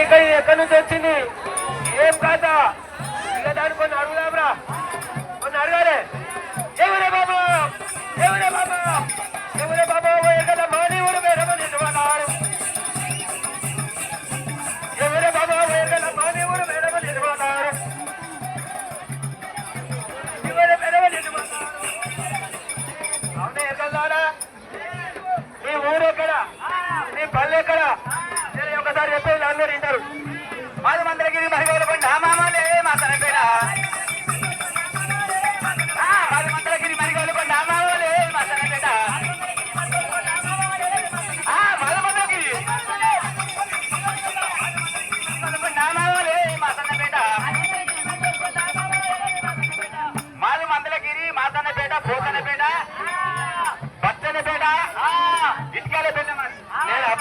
ఎక్కడి నుంచి వచ్చింది? ఏం కాదా ఇలా దాన్ని కొన్ని అడుగుదాంరా. కొన్ని అడగాలి.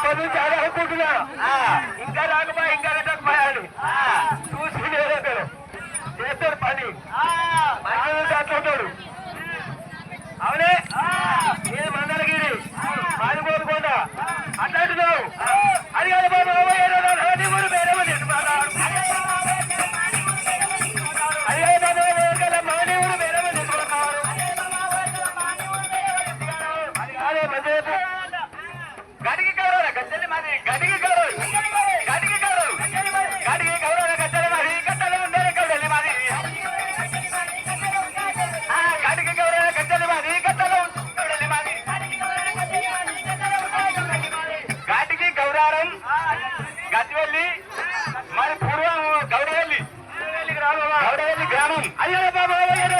చదువు చాలా అనుకుంటున్నా ఇంకా రాకమా ఇంకా அடையது கிராமம் அல்லது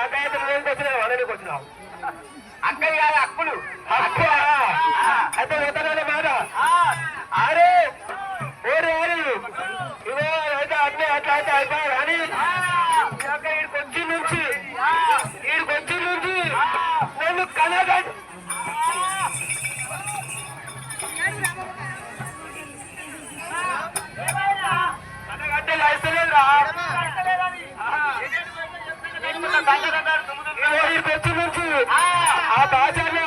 అకాయత్ర రోజుకి వచ్చిన వనరికి వచ్చినావు అక్కయ్య అక్కులు అయితే వదలనే మాట ఆరే ఓరే ఇవో అయితే అన్నీ అట్లా అయితే అయిపోయి ఈ పొత్తు నుంచి ఆ బాజన్న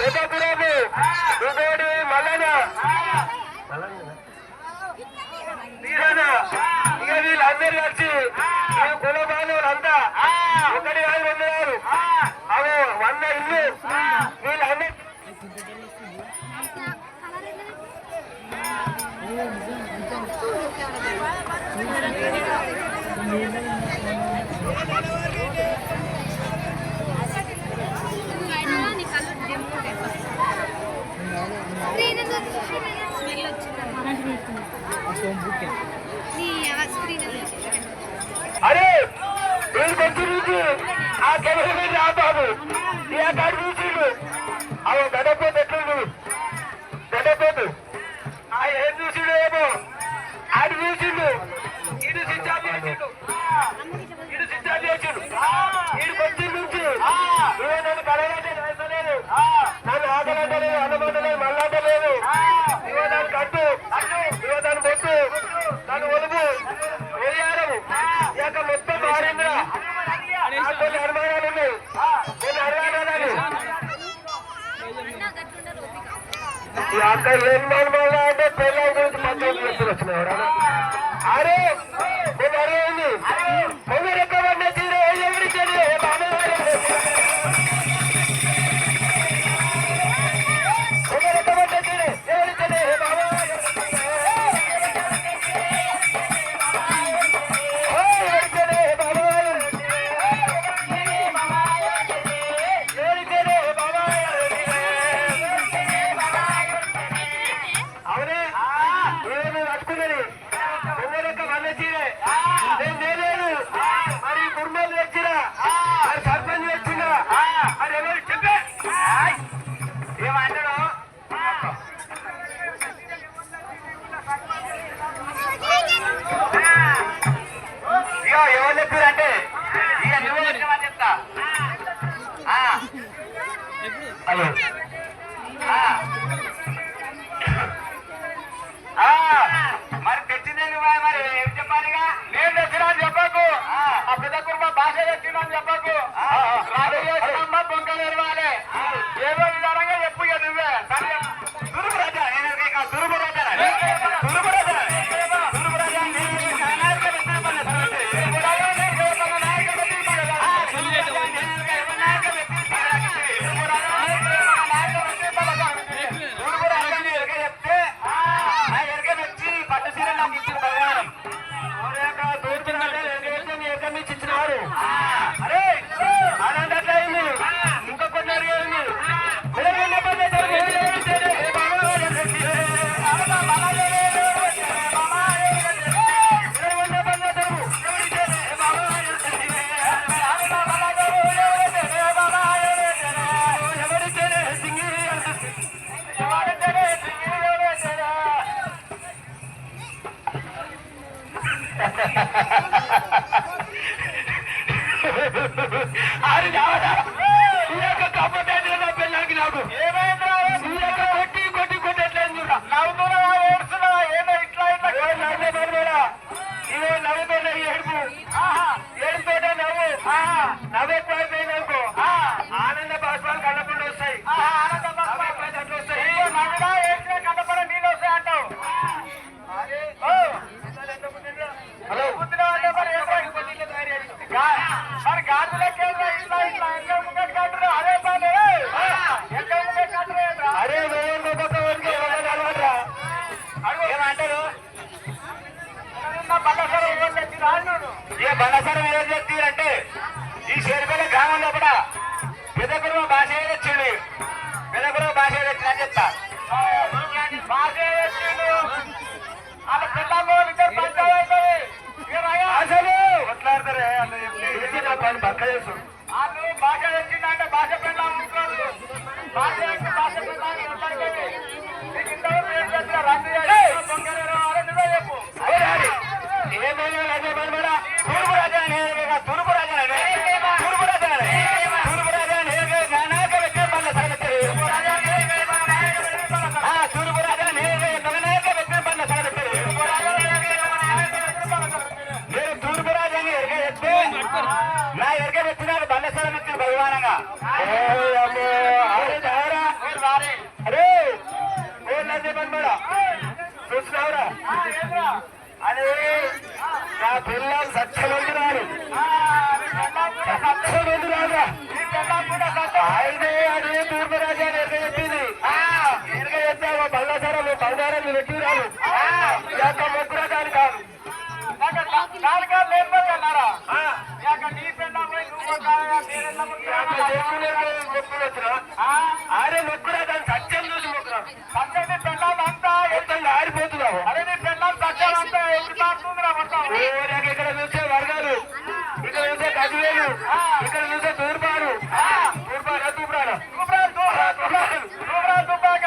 దేవపురాము ఇంకోటి మల్లన వీరన ఇక వీళ్ళందరూ కలిసి కుల బాంధవులంతా ఒకటి కాదు రెండు అవి వంద ఇల్లు వీళ్ళందరూ Thank. అరే వీడి దగ్గర నుంచి ఆ కెమెరా మీద రాబాబు ఏ కాడు చూసిండు అవ గడపోతే ఎట్లుండు? గడపోతే आता यजमान मला आता पहिला पद्धत रचना अरे సమానంగా అరే ఓట్లా చెప్పండి నా పిల్ల సత్యలోకి రాదు సత్యలోకి రాదా అయితే అదే తూర్పు రాజ్యాన్ని ఎరగ చెప్పింది ఎరగ చెప్తే బల్లాసారాలు నీ పెళ్ళ అరే ముక్కురా దాని సత్యం చూసి ముక్కురా సత్యం నీ పెళ్ళాలు అంతా ఇక్కడ చూసే వర్గాలు ఇక్కడ చూసే గజవేలు ఇక్కడ చూసే తూర్పారు తూర్పారా తూప్రారా తూప్రాలు తూప్రాలు తూప్రాలు తూపాక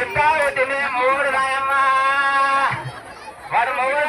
ఎంత మూడు రాయమ్మా. వాడు మొగుడు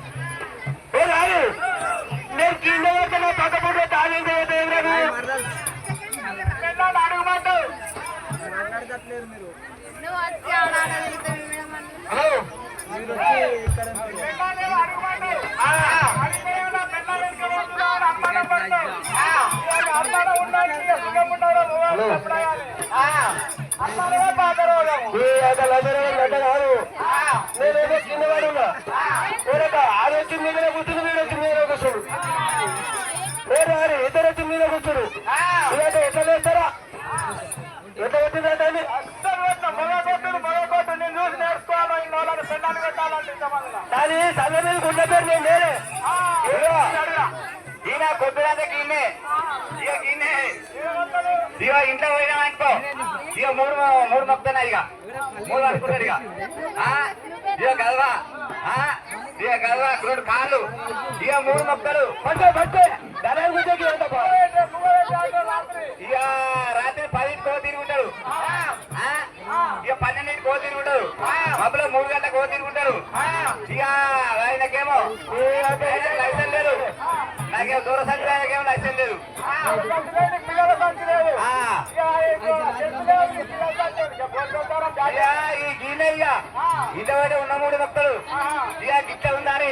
నేను గడ్డ కాదు నేనేదో కింద దాని సగ మీద గుండె పేరు నేను నేనే ఈయన ఈయనే ఇక ఈయనే ఇక ఇంట్లో పోయినా అనుకో ఇక మూడు మూడు మొక్కుతున్నా ఇక మూడు అనుకుంటాడు ఇక ఆ, ఇక గల్వా ఆ, ఇక గల్వా రెండు కాళ్ళు ఇక మూడు మొక్కలు పట్టే పట్టే ఎంత బా- ఇక రాత్రి పన్నెండింటి కో తిరుగుంటాడు మబ్బులో మూడు గంటలకు కో తిరుగుంటాడు ఇక ఆయనకేమో ఆయనకి లైసెన్స్ లేదు. నాకేమో దూర సంచారకేమో లైసెన్స్ లేదు. ఆ. ఇక ఈ గీనే ఇక. ఇంత బయట ఉన్న మూడు మొక్కలు ఇక గిట్ట ఉందని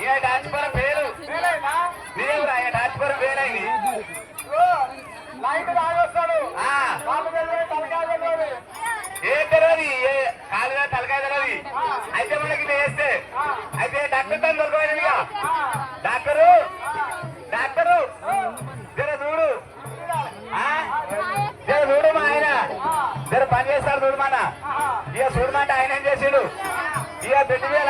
ఇక డాన్స్పురం పేరు. నిజంగా ఇక డాన్స్పురం పేరైంది ఆ. ఏ తెలియదు ఏ కాలుగా తలకాయ తెలియదు అయితే మనకి వేస్తే అయితే డాక్టర్తో దొరకలేదు ఇక. డాక్టరు? డాక్టరు? జర చూడు? జర చూడు మా ఆయన జర పని ఇక చూడమంటే ఆయన ఏం చేసిండు? ఇక పెట్టి మీద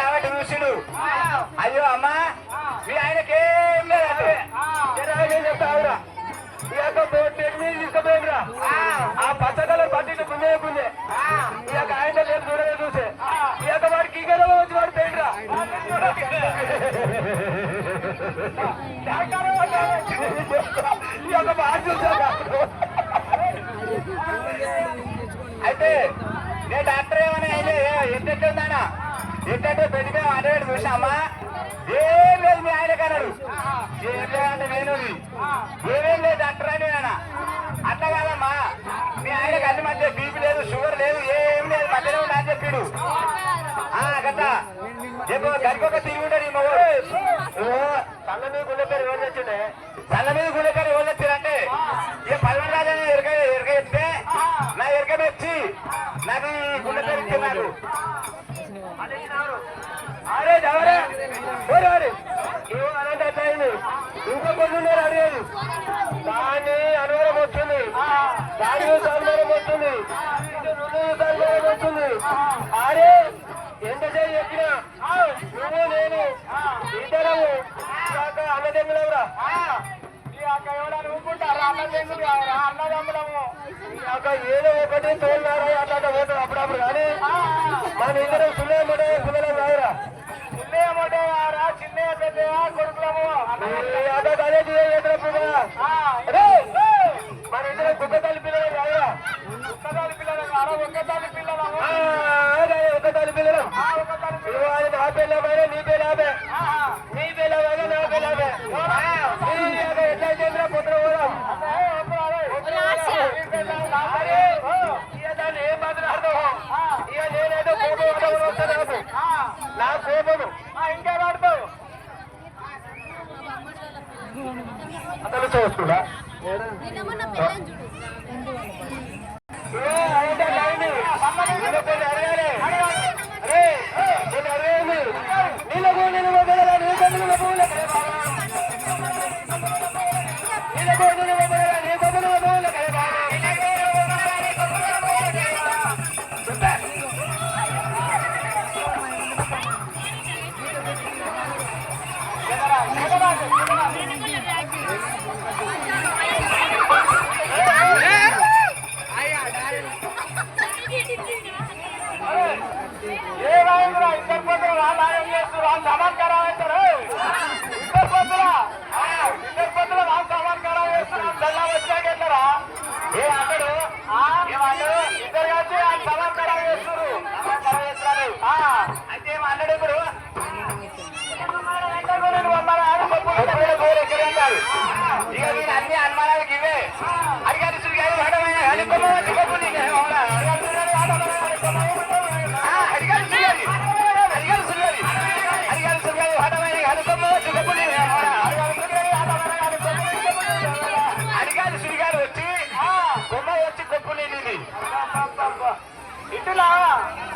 అయితే నేను డాక్టర్ ఏమని అయితే ఎంతెంత ఉందానా ఎంతంటే పెద్ద అడవాడు చూసామా ఏం లేదు మీ ఆయన కన్నాడు. ఏం లేదంటే నేను ఏమేం లేదు డాక్టర్ అని నాన్న అట్లా కాదమ్మా. మీ ఆయనకు అన్ని మధ్య బీపీ లేదు షుగర్ లేదు ఏం లేదు మధ్యలో ఉన్నా అని చెప్పాడు. ఆ గత రేపు గడికొక తిరిగి ఉంటాడు ఈ మగవాడు తల్ల మీద గుండెకారు ఎవరు తెచ్చిండే? తల్ల మీద గుండెకారు ఎవరు తెచ్చారంటే ఇక పల్వన్ రాజని ఎరక ఎరక ఇస్తే నా ఎరక వచ్చి నాకు ఈ గుండెకారు ఇచ్చినారు అరే ఎవరే? ఓరే ఏమో అనంత అయింది ఇంకో కొన్ని ఉన్నారు అడిగేది దాన్ని అనువరం వస్తుంది. దాని అనువరం వస్తుంది. ఇటు రెండు అనువరం వస్తుంది. అరే ఎంతసేపు చెప్పినా? నువ్వు నేను ఇద్దరము ఇక ఏదో ఒకటి తోలినారా అట్లా పోతాం అప్పుడప్పుడు కానీ మన ఇద్దరం సుల్లే మొడే సుల్లే రాదురా అదే అదే ఎదురు Thank you. Itulah.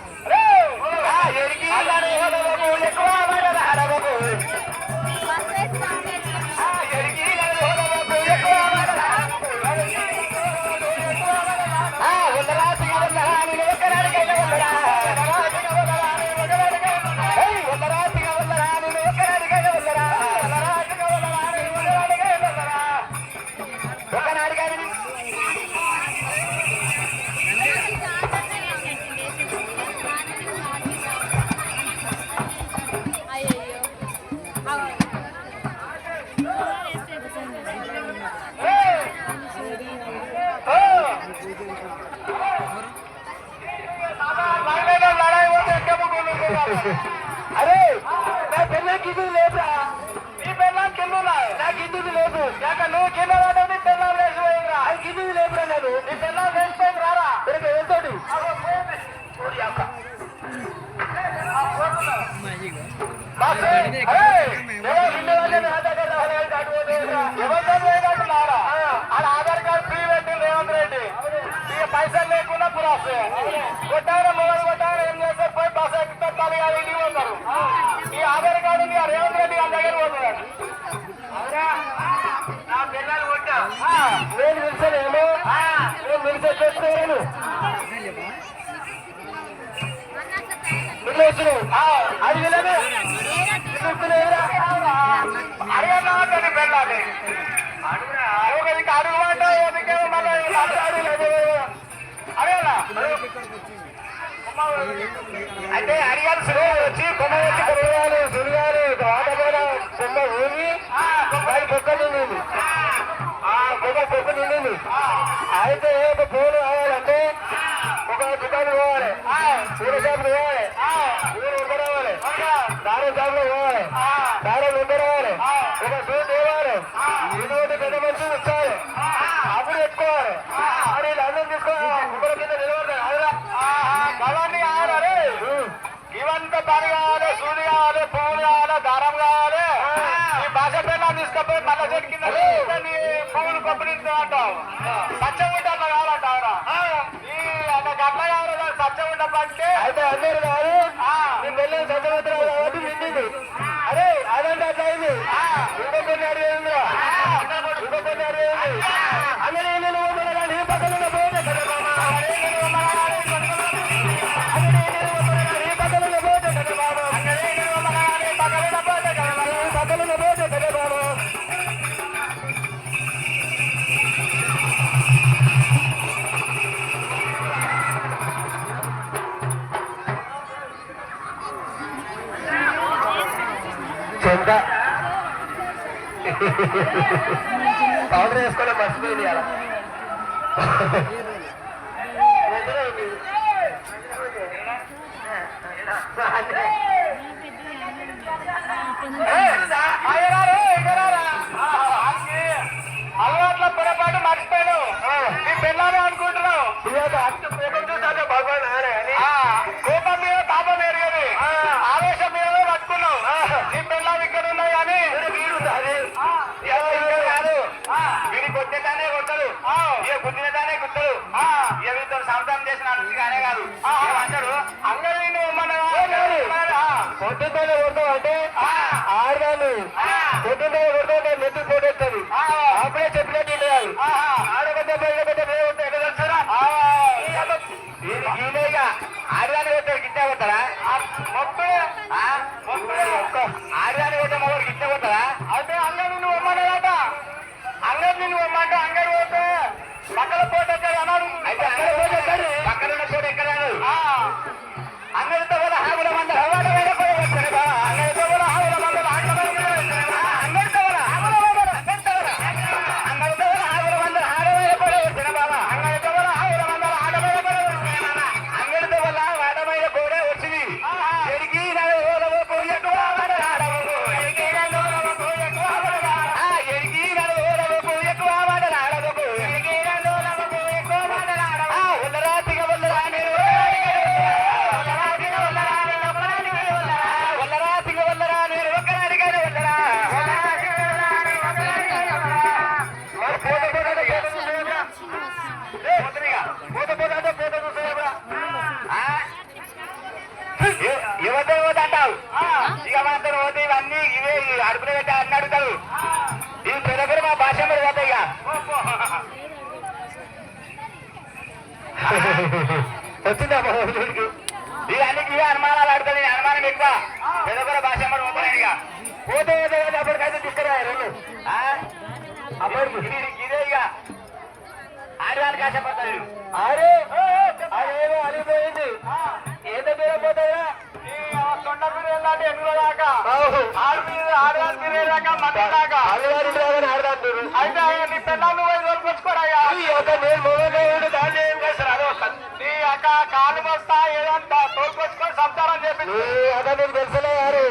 అయితే అడిగారు సులువు వచ్చి కొమ్మ వచ్చి కొమ్మ ఊరి దాని నిండింది ఆ కొమ్మ నిండింది అయితే ఒక పూలు కావాలంటే ఒక దుకాణం పోవాలి పూల పోవాలి. పని కావాలి సూది కావాలి పువ్వులు కావాలి దారం కావాలి ఈ భాష పేర్లు తీసుకపోయి మళ్ళీ చెట్టు కింద నీ పువ్వులు పంపిణీ అంటావు సత్యం ఉంటాను కావాలంట ఈ అన్న గట్ల కావాలి సత్యం ఉండమంటే అయితే కాదు. నేను వెళ్ళిన సత్యవంతరావు కాబట్టి నిండింది అరే అదంటే అట్లా అయింది. ఇంకొక అడిగింది అందరూ ఆర్డర్ చేసుకోలే మర్చిపోయింది అలా అలవాట్ల పొరపాటు మర్చిపోయాను నీ పిల్లలు అనుకుంటున్నావు అందరూ పొద్దుతో కొడతాం అంటే ఆడదాన్ని. పొద్దుతో కొడతాం అంటే మెట్టు అదే నీకు తెలుసులే గారు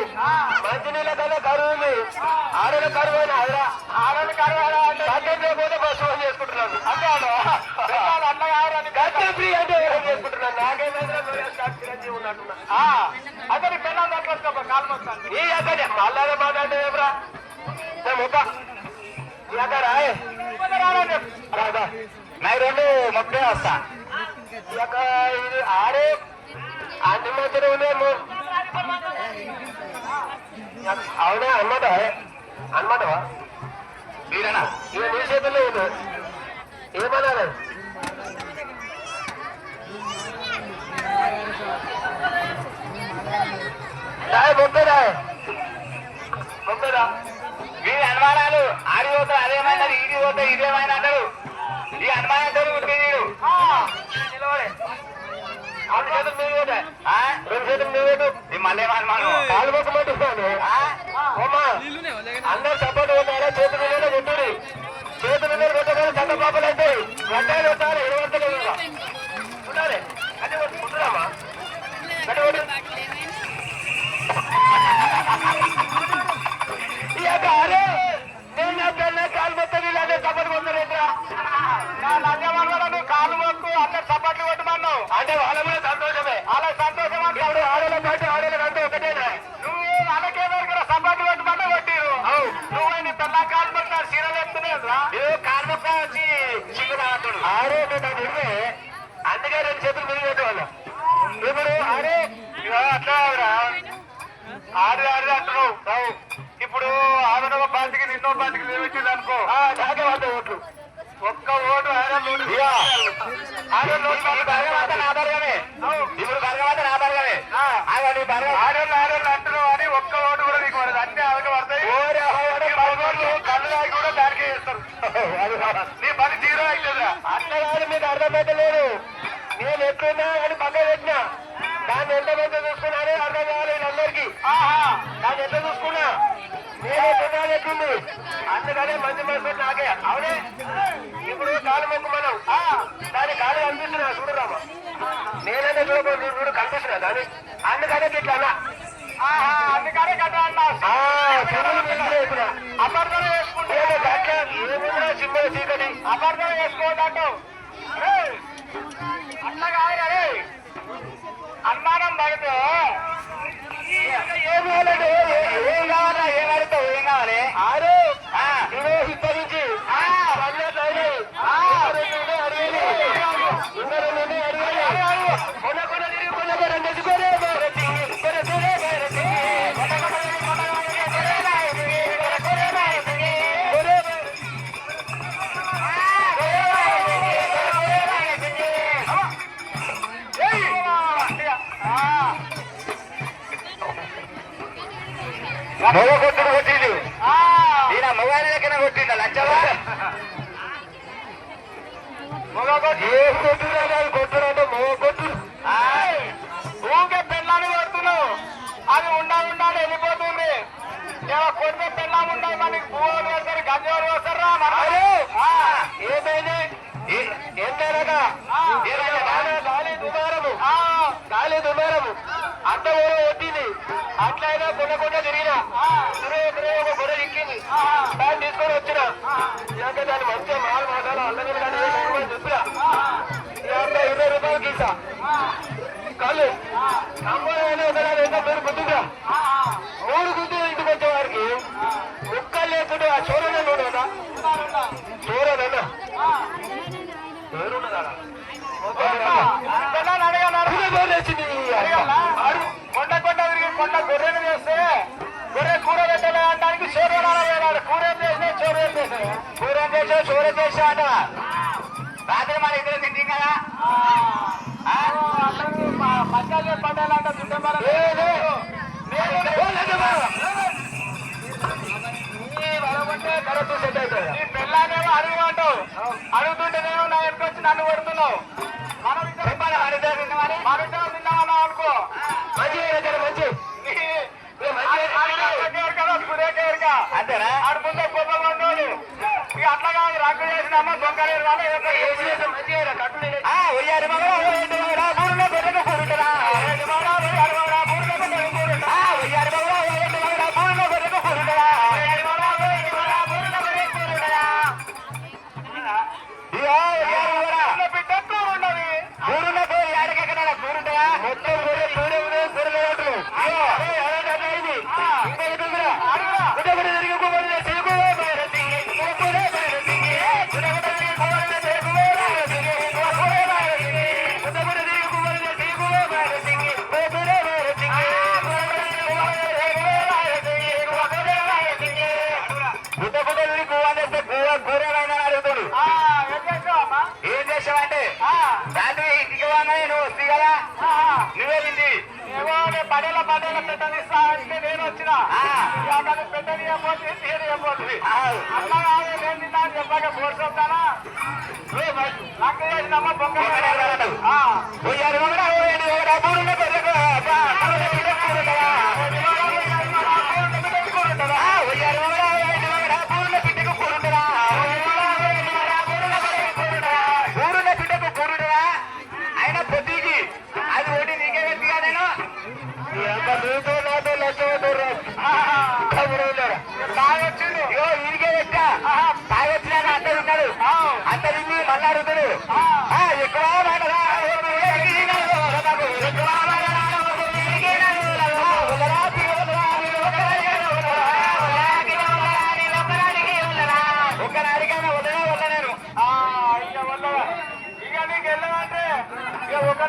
మంచి నీళ్ళ కన్నా కరువు ఉంది. ఆడల కరువు అయినా ఆడల కరువు అంటే లేకపోతే బస్సు ఫోన్ చేసుకుంటున్నాను ఫ్రీ అంటే చేసుకుంటున్నాను నాకేమైనా ఉన్నట్టున్నా. అదే నీ పెళ్ళాం దాంట్లో కాలు వస్తాను ఈ అక్కడే మళ్ళా మాట్లాడే ఎవరా మొక్క? నై రెండు ముప్పై వస్తా. ఇది ఆడే అన్ని మధ్యలో ఉన్నాము అవునా అన్నమాట? అన్నమాటవా? వీరనా ఇక నీ చేతుల్లో ఉంది ఏమన్నాను? రాయ్ మొక్కరా వీరి అనుమానాలు ఆడి పోతారు అదేమైనారు ఈడి పోతారు ఇదేమైనా అంటారు? ఈ వీడు నిలబడే. రెండు చేతులు మీ రెండు చేతులు మీ మళ్ళీ కాలు మొక్క అందరు సపోర్ట్ ఉన్నారా చేతులు చేతులు కొట్టగానే పాపలు గడ్డాలు ఉండాలి పార్టీకి పార్టీకి నిలబెట్టింది అనుకో. ఓట్లు. ఒక్క ఓటు ఆయన నూరు ఆడోళ్ళు బరగమంతా నా బరగమే ఇప్పుడు బరగమంతా నా బరగమే ఆడోళ్ళు ఆడోళ్ళు అంటున్నావు అని ఒక్క ఓటు కూడా నీకు పడదు. అన్ని ఆమెకు పడతాయి. కళ్ళు దాగి కూడా దానికే చేస్తారు. నీ పని జీరో అవుతుందా అట్లా మీకు అర్థమైతలేదు నేను ఎట్లున్నా అని పక్క పెట్టినా. దాన్ని ఎంత మంది చూసుకున్నారో అర్థం కావాలి వీళ్ళందరికీ దాన్ని ఎంత చూసుకున్నా? ఎట్లున్నా ఎట్లుంది అందుకనే మంచి మనసు నాకే అవునే? ఇప్పుడు కాలు మొక్కు మనం. దాని కాలు కనిపిస్తున్నా చూడరామా? నేనైతే చూడకో నువ్వు చూడు కనిపిస్తున్నా దాని? అందుకనే ఇట్లా అన్నా. అందుకనే కదా అన్నా. అపర్ధన వేసుకుంటే ఏముందా సింబల్ చీకటి? అపర్ధన వేసుకోవద్దంటావు అట్లా కాదు రే. అనుమానం పడితే మగ కొట్టుడు. కొట్టిండు ఈయన మొగాని దగ్గర కొట్టిండు లంచవా మగ కొట్టు ఏం కొట్టుడు కొట్టుడు అంటే మగ కొట్టుడు ఊకే పెళ్ళాన్ని కొడుతున్నావు. అది ఉండా ఉండాలి వెళ్ళిపోతుంది. కొడితే పెళ్ళాం ఉండాలి మనకి పువ్వులు వేస్తారు గంజాలు వేస్తారా ఏమైంది? ఏంటనగా గాలి దుమారము గాలి దుమారము అంత ఊరు వచ్చింది. అట్లయినా కొండ కొండ తిరిగిన. ఒక గొడవ ఎక్కింది. దాన్ని తీసుకొని వచ్చిన. ఇక దాన్ని మంచిగా మాలు మాట్లాడాలి. అల్లగిరి కానీ చెప్పిన ఇక ఇరవై రూపాయలు గీసా కాళ్ళు. సంబరమైన ఒకదాని ఎంత మీరు గుర్తుగా మూడు గుర్తు ఇంటికి వచ్చే వారికి. ముక్కలు లేకుండా ఆ చోరనే నూనె కదా చోరదన్నా పేరున్నదా? కొండ కొండ గొర్రెను చేస్తే గొర్రె కూర పెట్టలే అనడానికి చోరు వేలాడు కూర ఏం చేసినా చోరు ఏం చేసా కూర ఏం చేసా చోరు ఏం చేసా అంట. రాత్రి మన ఇద్దరు తింటాం కదా? మధ్యాహ్నం పండాలంట నీ పిల్లానేమో అడుగుమంటావు అడుగుతుంటేనేమో నా వెనక వచ్చి నన్ను కొడుతున్నావు. మనం ఇద్దరం మన ఇద్దరం తిన్నామన్నావు అనుకో. మంచి మంచి. అంతేనా? ఆడు ముందు గొప్పలు అట్లా కాదు రాకు చేసిన అమ్మ దొంగలేరు వాళ్ళు కట్టులు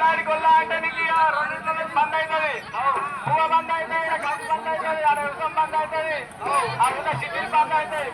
ఏడాది కొల్ల అంటే నీకు రెండు నెలలు బంద్ అవుతుంది పువ్వ బంద్ అవుతుంది గంట బంద్ అవుతుంది అక్కడ ఉసం బంద్ అవుతుంది అక్కడ సిటీలు బంద్ అవుతుంది